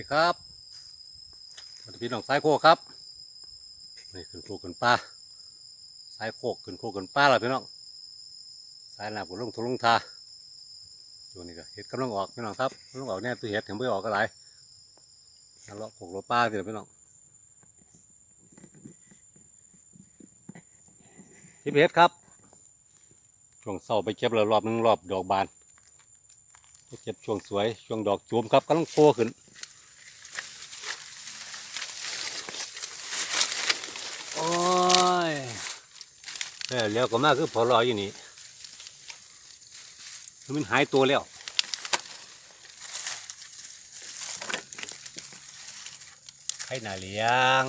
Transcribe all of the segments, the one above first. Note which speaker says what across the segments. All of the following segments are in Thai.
Speaker 1: ดีครับสวัสดีพี่น้องสายโคกครับนี่ขึ้นโคกขึ้นป้าสายโคกขึ้นโคกขึ้นป้าแล้วพี่น้องสายหน้ำก็ลงทุลงทาอยู่นี่ก็เห็ดกำลังออกพี่น้องครับกำลังออกแน่ตัวเห็ดถึงไม่ออกก็หลายนั่นเลาะโคกโลป้าสิพี่น้องทิพเห็ดครับช่วงเศร้าไปเก็บแล้วรอบหนึงรอบดอกบานเก็บช่วงสวยช่วงดอกจูมครับกำลังโตขึ้นโอ้ย เออแล้วก็มาคือพอรออยู่นี่มันหายตัวแล้วไข่หนาเลี้ยง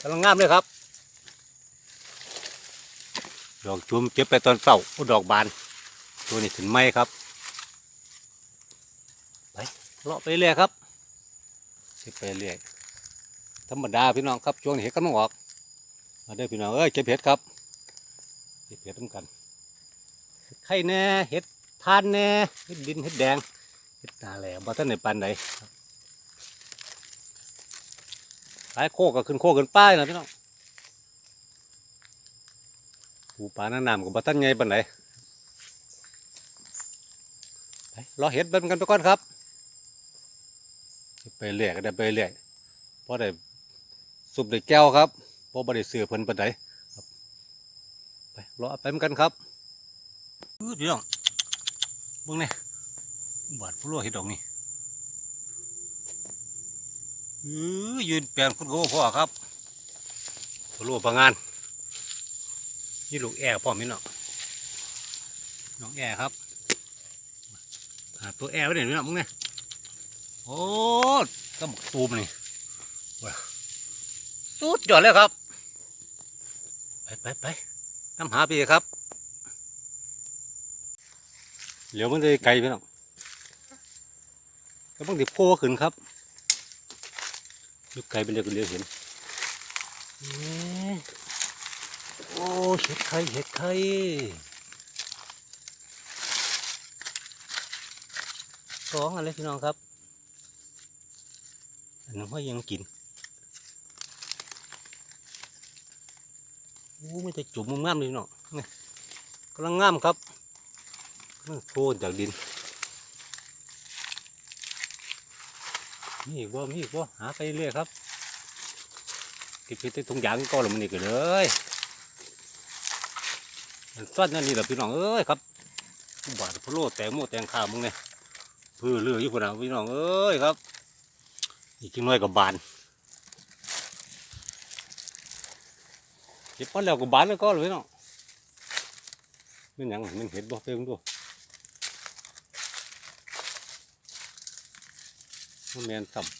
Speaker 1: กำลังงามเลยครับ ดอกจุ่มเก็บไปตอนเช้าอ้ดอกบาน ตัวนี้ถึงไหมครับ ไปเลาะไปเรื่อยครับเก็บไปเรื่อยธรรมดาพี่น้องครับช่วงนี้เห็ดกำลังออก มาเด้อพี่น้องเอ้ยเก็บเห็ดครับเก็บเห็ดต้องกันไข่แน่เห็ดทานแน่เห็ดดินเห็ดแดงเห็ดตาแหลมบ่ท่านในปันไหนหลายโคกก็ขึ้นโคกขึ้นป้ายนะพี่น้องปูปลาหน้าน้ำกับบัตันไงบันไหนไปรอเห็ดเบิ้กันไปก่อนครับ ไปเรื่อยก็ได้ไปเรื่อยเพราะได้สุบได้แก้วครับ เพราะบ่ได้เสือเพิ่นปันไหนครับไปรอไปเหมือนกันครับอื้อพี่น้องเบิ่งนี่บาดผู้รัวเห็ดดอกนี่อื้อยืนแปลนคุณโก้พ่อครับผู้รัวประงานนี่ลูกแอร์พร้อมนี่เนาะน้องแอร์ครับหาตัวแอร์ไว้เดี๋ยวนี้เนาะมึงเนี่ยโอ้ก็บอกตูมนี่ว้าสุดยอดเลยครับ ไปไปไปน้ำหาพี่ครับ เหลียวมันจะไกลไปเนาะก็บางทีโผล่ขึ้นครับลูกไกลเป็นเรื่องเดียวเห็นเอ๊ะโอ้เห็ดไข่เห็ดไข่สองอะไรพี่น้องครับอันนั้นว่ายังกิน โอ้ไม่จะจุ่มมุมงามเลยพี่น้องนี่กำลังงามครับมันโผล่จากดินมีอีกบ่มีอีกบ่หาไปเรื่อยครับเก็บเพชรทุงยางก็แล้วมันอีกเลยมันซ่อนนั่นนี่แหละพี่น้องเอ้ยครับบาดพะโลแตงโมแตงข้าวมึงเนี่ยพื้นเรืออยู่คนน่ะพี่น้องเอ้ยครับอีกจังน้อยกับบาน ก็บมันแล้วกับานแล้วก็เลยพี่น้องมันยังมันเห็ดบ่เพิ่งดูมันแมนต่ำ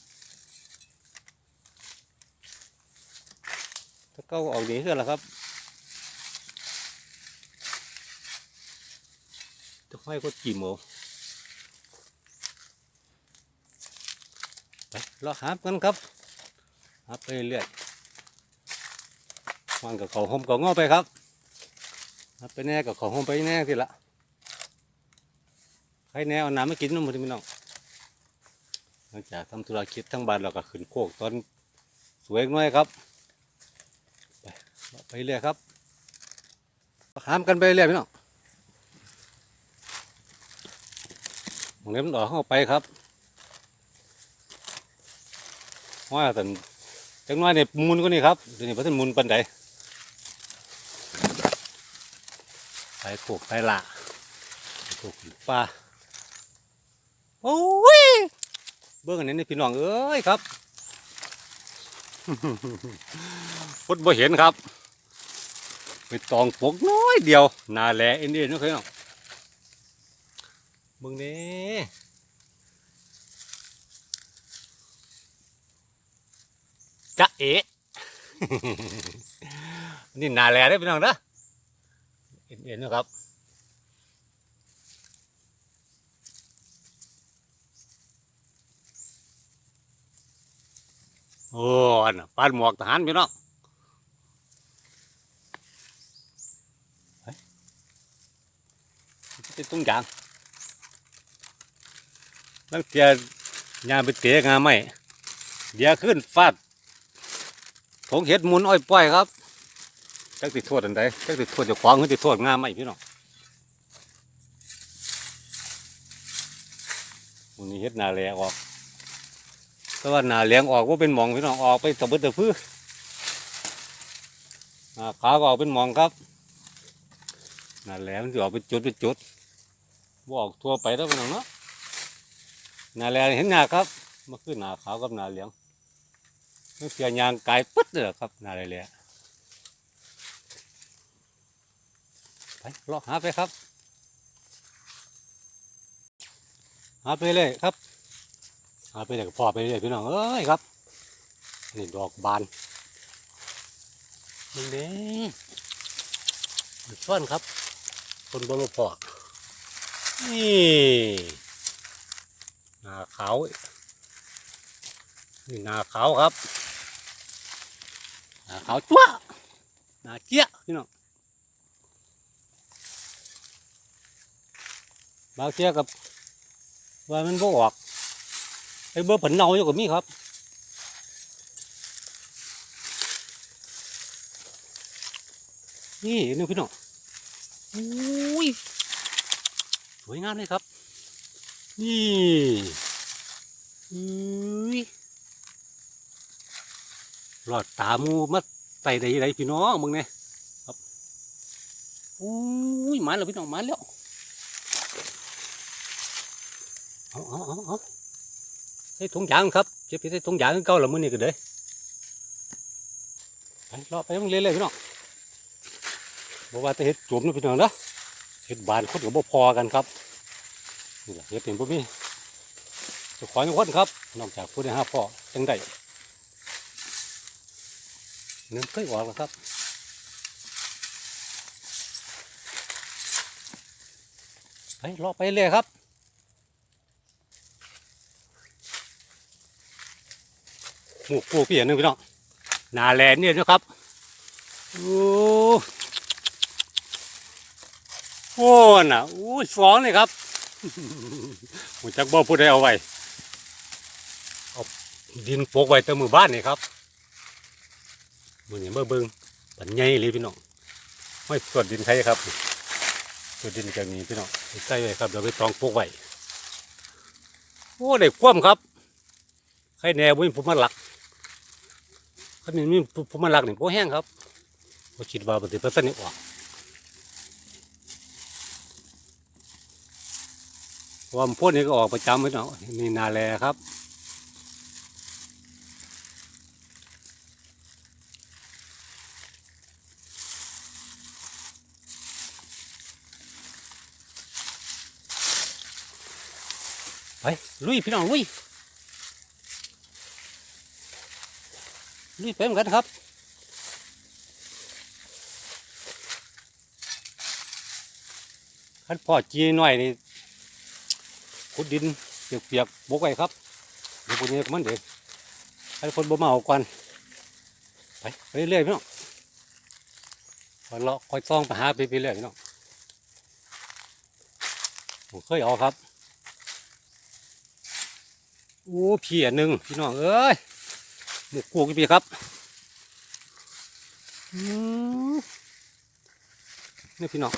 Speaker 1: ถ้าเก้าออกดีเท่าไรครับจะให้ก็กี่โมงไปเราหากันครับหาไปเรื่อย วางกับเขาหอมกับงอไปครับไปแน่กับเขาหอมไปแน่สิละใครแน่เอาน้ำมากินน้ำมันพี่น้องหลังจากทำธุรกิจทั้งบ้านเราก็ขึ้นโคกตอนสวยน้อยครับ ไปเราไปเรื่อยครับหามกันไปเรื่อยพี่น้องมองเล็บมันออกเข้าไปครับว่าแต่จังน้อยเนี่ยมูลก็นี่ครับเดี๋ยวนี้พัฒนมูลปันใด ไปปลูกไปละไปลูกปลาโอ้ยเบื้องอันนี้นี่พี่น้องเอ้ยครับพุดบ่เห็นครับไปตองปกน้อยเดียวนาแหล่เอ็นเอ็นนะครับพี่น้องมึงนี่จะเอ๋นี่นาแลได้พี่น้องนะเอ็น เอ็นนะครับโอ้น่ะปานหมวกทหารพี่น้องไปไปตุ้งยางลังเทียยามไปเตะงาไม่เดี๋ยวขึ้นฟาดถงเห็ดมุนอ้อยป้อยครับ จักติดโทษอันใดจักติดโทษเจะขวางหรือติดโทษงามไหมพี่น้องวันนี้เฮ็ดนาแลออกแต่ว่านาเลี้ยงออกว่าเป็นหมองพี่น้องออกไปตะบึดตะพื้อนขาก็ออกเป็นหมองครับนาแหลมนจะออกเป็นจุดเป็นจุดบออกทั่วไปแล้วพี่น้องเนาะนาแลเห็นหนาครับมันคือหนาขาวกับนาเหลืองมันเสียยางกายปึ๊ดเลยครับนาแลเลย ไปลาะหาไปครับ หาไปเลยครับ หาไปเลยพ่อไปเลยพี่น้องเอ้ยครับนี่ดอกบานนี่เด้งซ่อนครับ คนบ่มาพอนี่นาขาวนี่นาขาวครับนาขาวจั๊วนาเจี๊ยพี่น้อง บางเทียกับว่ามันบ่ออกไอ้เบอร์ผันเนาอยู่กับมีครับนี่นี่พี่น้องอุ้ยสวยงามเลยครับ นี่อุ้ยหลอดตามูมาไต่ใดใดพี่น้องมึงเนี่ยครับอุ้ยมาแล้วพี่น้องมาแล้ว เอาเอาเอาเอาใส่ถุงยางครับจ็บไปใส่ถุงยางเก่าละมือนี่ก็เด้ไปรอไปต้องเรื่อยๆพี่น้องบอกว่าจะเห็ดจุ่มนะพี่น้องนะเห็ดบานคนกับบ่พอกันครับนี่แหละเฮ็ดเป็นบ่มีเจะขอทุกคนครับนอกจากผู้ได้ห้าพ่อจังได้เงินเคยออกแล้วครับไปรอไปเลยครับ หมูกูพี่อย่างหนึงพี่น้องนาแลนเนี่ยนะครับโอ้โหน่ะอู้ยสองเลยครับผมจักบ่พูดได้เอาไว้เอาดินโปกไว้แตั้มือบ้านนี่ครับมือนี่มาเบิ่งปันใหญ่เลยพี่น้องไม่สวดดินใครครับสวดดินกันนี้พี่น้องใส่ไว้ครับเดี๋ยวไปตองโปกไว้โอ้ได้คว่ำครับใครแน่บ่มีผมมาหลัก ถ้ามีมีผมมาหลักนี่โปแห้งครับผมคิดว่าปฏิปตันนี่ออกเพราะวามนพ่นนี่ก็ออกประจำไว้เนาะนี่นาแลครับไปลุยพี่น้องลุย ลุยไปเหมือนกันครับขั้นพ่อจีหน่อยนี่ขุดดินเปียกๆบกไว้ครับเดี๋ยวพวกนี้มันเด็กให้คนบ่มาเอาก่อนไปไปเรื่อยๆพี่น้องคอยเลาะคอยซ่องไปหาไปเรื่อยๆพี่น้องผมเคยเอาครับ โอ้เพียหนึ่งพี่น้องเอ้ย หมูกูกี่ปีครับอืมนี่พี่น้อง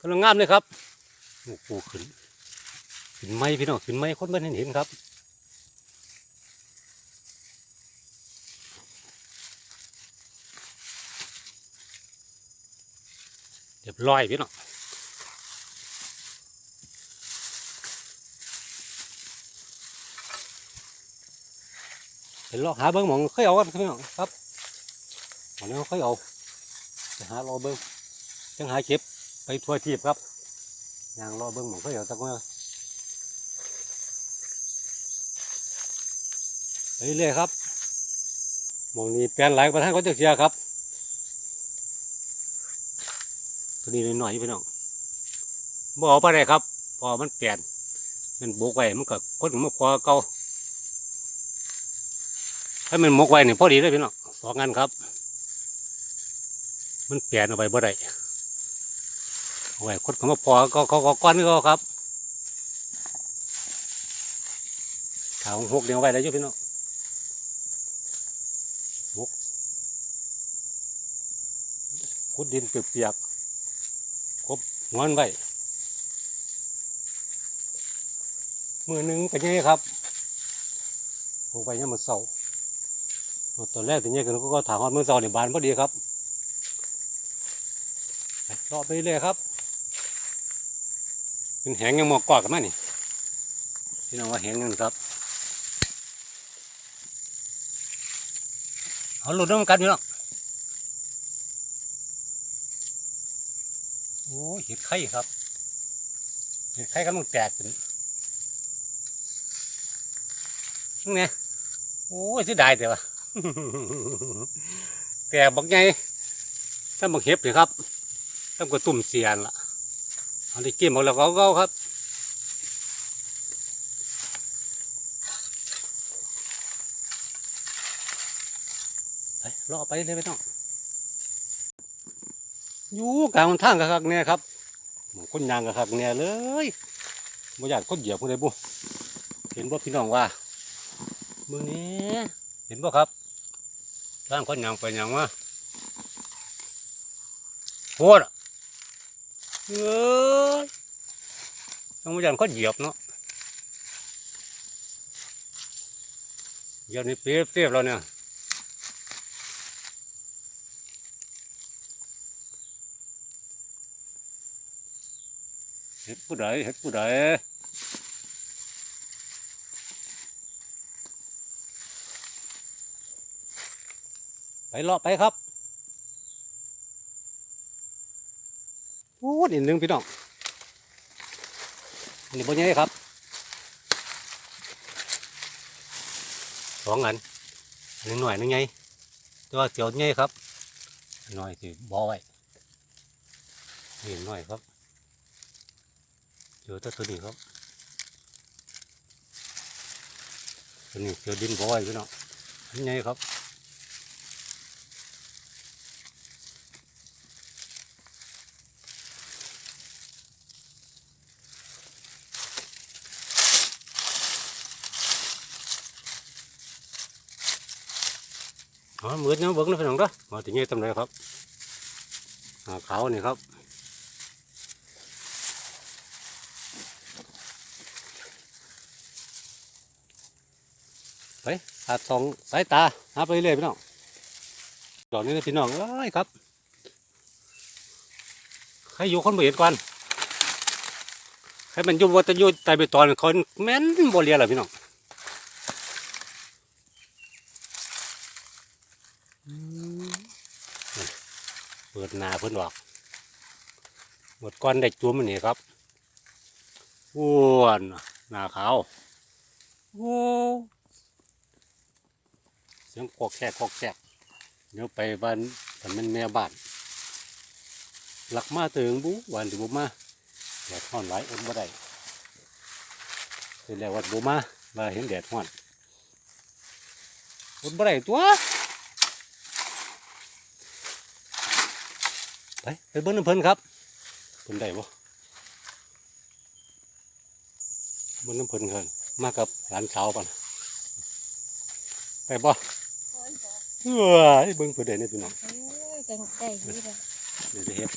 Speaker 1: กำลังงามเลยครับโอ้โหขึ้นขึ้นไม้พี่น้องขึ้นไม้คนบ้านเห็นเห็นครับเรียบร้อยพี่น้อง ห็นลอกหาเบิ้งหมองเคยเอากันพี่น้องครับหมองนี้เคยเอาไปหารอเบิ้งจังหาเก็บไปทั่วทีบครับยางรอเบิ้งหมองเขาเอาตะก้อไปเรื่อยครับหมองนี้แปลนหลายประธานก็จะเสียครับตัวนี้หน่อยๆพี่น้องบ่เอาไปได้ครับ พอมันแปลี่ยนมันโบกไว้มันก็คนมันพอเก่า ถ้ามันมกไว้นี่พอดีเลยพี่น้องสองงานครับ มันแปลนเอาไปบ่ได้เอาไว้คนเขามาพอก็ก็ก็ก้อนก็ครับถางหกเลี้ยงไว้แล้วยู่พี่น้องหกขุดดินเปียกๆกบหัวมันไว้มือหนึ่งก็ยังไงครับโอ้ไปยังมือเสาเอา ตอนแรกถึงเนี่ยก็ก็ถางฮอดมือเสาในบานพอดีครับไปรอไปเรื่อยครับเป็นแหงยังหมอกกอดกันมานี่พี่น้องว่าแหงยังครับเอาหลุดน้ำกันอยู่แล้วโอ้เห็ดไข่ครับเห็ดไข่กำลังแตกเป็นนี่ไงโอ้ยเสียดายแต่ว่า แตกบักไงถ้าบักเห็บเลยครับต้องกระตุ่มเสียนล่ะเอาได้กินหมดแล้วก็เอาครับไปรอไปเลยไม่ต้องอยู่กลางทางกับคักเนี่ยครับคนยางกับคักเนี่ยเลยบ่อยากคนเหยียบคนใดบุเห็นบ่พี่น้องว่ามือนี้เห็นบ่ครับ ทางคนยางไปยางว่าโหดอะเอ้ยต้องบ่ยากคนเหยียบเนาะเหยียบนี่เปรียบเทียบแล้วเนี่ยเฮ็ดผู้ใดเฮ็ดผู้ใด ไปเลาะไปครับโอ้ดินหนึ่งพี่น้องอันนี้บนนี้ครับสองอันอันนี้หน่อยหนึงไงแต่ว่าเกี่ยวไงครับหน่อยสิบ่ไว้นี่หน่อยครับเจอแต่ตัวนี้ครับตัวนี้เจอดินบ่อยพี่น้องอันใหญ่ครับ อ๋อมือเนาะเบิ้งนะพี่น้องเด้อมาถึงนี่ตำเลยครับอ่าขาวนี่ครับไปอาสองสายตาหาไปเรื่อยพี่น้องดอกนี้นะพี่น้องเอ้ยครับใครอยู่คนบ่เห็นก่อนใครมันอยู่วัตยุใต้ใบตอนคนแม่นบ่เรียนหรอพี่น้องอืมเปิด หนาเพิ่นออกหมดก้อนได้จุ่มนี่ครับอ้วนหนาขาวโอ้เสียงกอกแคกกอกแคกเดี๋ยวไปบ้านถ้ามันแม่บ้านหลักมาเติงบุวันที่บุมาแดดห้อนหลายอดบ่ได้เสร็จแล้ววัดบุมามาเห็นแดดห้อนอดบ่ได้ตัว ไปไปเบิ้งน้ำเพิ่นครับเพิ่นได้บ่เบิ้งน้ำเพิ่นเพิ่นมากับหลานสาวปันไปบ่
Speaker 2: โอ้ยบอก
Speaker 1: เอ้ยเบิ่งเพิ่นได้นี่พี่น้อง
Speaker 2: เอ้ยจังได้ดีเลย
Speaker 1: เดี๋ยวจะเฮ็ด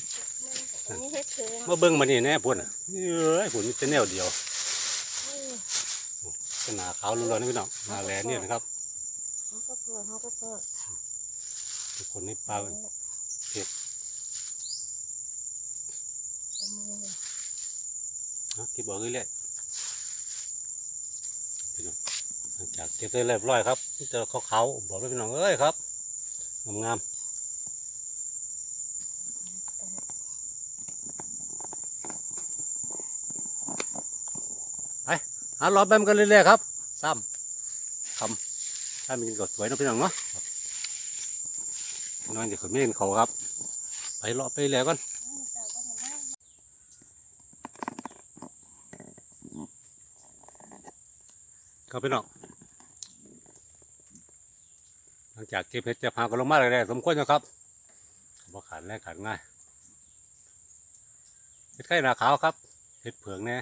Speaker 2: อันนี้เฮ็ดถึง
Speaker 1: มาเบิ่งมานี่แน่พุ่นน่ะเอ้ยพุ่นมีแต่แนวเดียว
Speaker 2: เออ
Speaker 1: เป็นหนาขาวล้วนๆนะพี่น้องหนาแหลนเนี่ยนะครับ
Speaker 2: เขาก็เพื่อเขาก็เพื่อ
Speaker 1: ทุกคนในป่าเผ็ด
Speaker 2: มือ
Speaker 1: นะคิดบอกเรื่อยๆพี่น้องหลังจากเก็บได้เรียบร้อยครับเจอขาวๆบอกเลยพี่น้องเอ้ยครับงามๆไปหารอแบมกันเรื่อยๆครับซ้ำคำถ้ามีกินก็สวยนะพี่น้องเนาะน้อยเดี๋ยวเขาไม่เห็นเขาครับ ไปเลาะไปแล้วกันับพี่น้องหลังจากเก็บเห็ดจะพากันลงมาเลยๆสมควรนะครับบ่ขันแรกขันง่ายเห็ดไข่หนาขาวครับเห็ดเผืองเนี่ย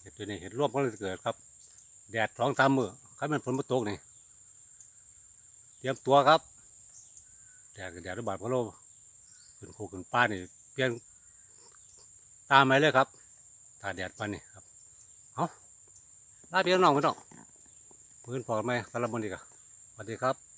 Speaker 1: เห็ดตัวนี้เห็ดร่วมก็เลยเกิดครับ แดดสองสามมือครับมันฝนมาตกนี่เตรียมตัวครับแดดกับแดดระบาดพะโลขึ้นโคขึ้นป้านี่เปลี่ยนตามไปเลยครับตาแดดปันนี่ครับ เอ้า ลาพี่น้องพี่น้องพื้นพอไหมสารบมนดีกว่าสวัสดีครับ